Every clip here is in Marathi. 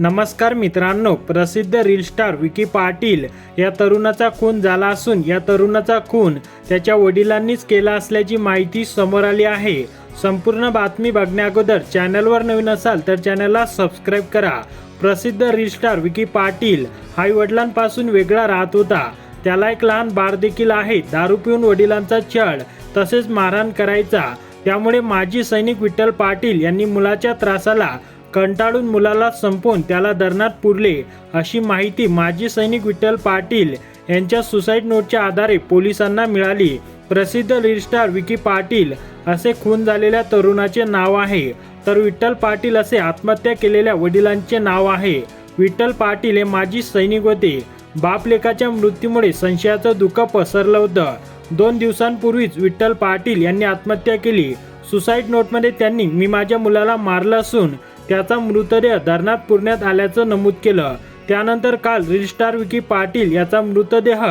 नमस्कार मित्रांनो प्रसिद्ध रील स्टार विकी पाटील या तरुणाचा खून झाला असून या तरुणाचा खून त्याच्या वडिलांनीच केला असल्याची माहिती समोर आली आहे. संपूर्ण बातमी बघण्याअगोदर चॅनलवर नवीन असाल तर चॅनलला सबस्क्राईब करा. प्रसिद्ध रील स्टार विकी पाटील आई वडिलांपासून वेगळा राहत होता. त्याला एक लहान बाळ देखील आहे. दारू पिऊन वडिलांचा छळ तसेच मारहाण करायचा. त्यामुळे माजी सैनिक विठ्ठल पाटील यांनी मुलाच्या त्रासाला कंटाळून मुलाला संपवून त्याला धरणात पुरले अशी माहिती माजी सैनिक विठ्ठल पाटील यांच्या सुसाईड नोटच्या आधारे पोलिसांना मिळाली. प्रसिद्ध लिस्टार विकी पाटील असे खून झालेल्या तरुणाचे नाव आहे. तर विठ्ठल पाटील असे आत्महत्या केलेल्या वडिलांचे नाव आहे. विठ्ठल पाटील हे माजी सैनिक होते. बापलेखाच्या मृत्यूमुळे संशयाचं दुःख पसरलं होतं. दोन दिवसांपूर्वीच विठ्ठल पाटील यांनी आत्महत्या केली. सुसाईड नोटमध्ये त्यांनी मी माझ्या मुलाला मारलं असून त्याचा मृतदेह धरणात पुरण्यात आल्याचं नमूद केलं. त्यानंतर काल रील स्टार विकी पाटील याचा मृतदेह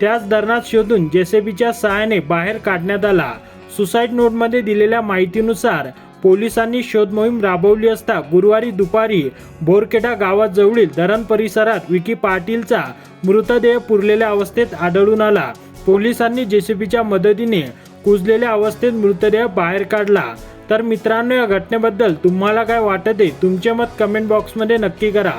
त्याच धरणात शोधून जेसीबीच्या सहाय्याने बाहेर काढण्यात आला. सुसाईड नोटमध्ये दिलेल्या माहितीनुसार पोलिसांनी शोध मोहीम राबवली असता गुरुवारी दुपारी बोरकेडा गावाजवळील धरण परिसरात विकी पाटीलचा मृतदेह पुरलेल्या अवस्थेत आढळून आला. पोलिसांनी जेसीबीच्या मदतीने कुजलेल्या अवस्थेत मृतदेह बाहेर काढला. तर मित्रांनो या घटनेबद्दल तुम्हाला काय वाटते? तुमचे मत कमेंट बॉक्समध्ये नक्की करा.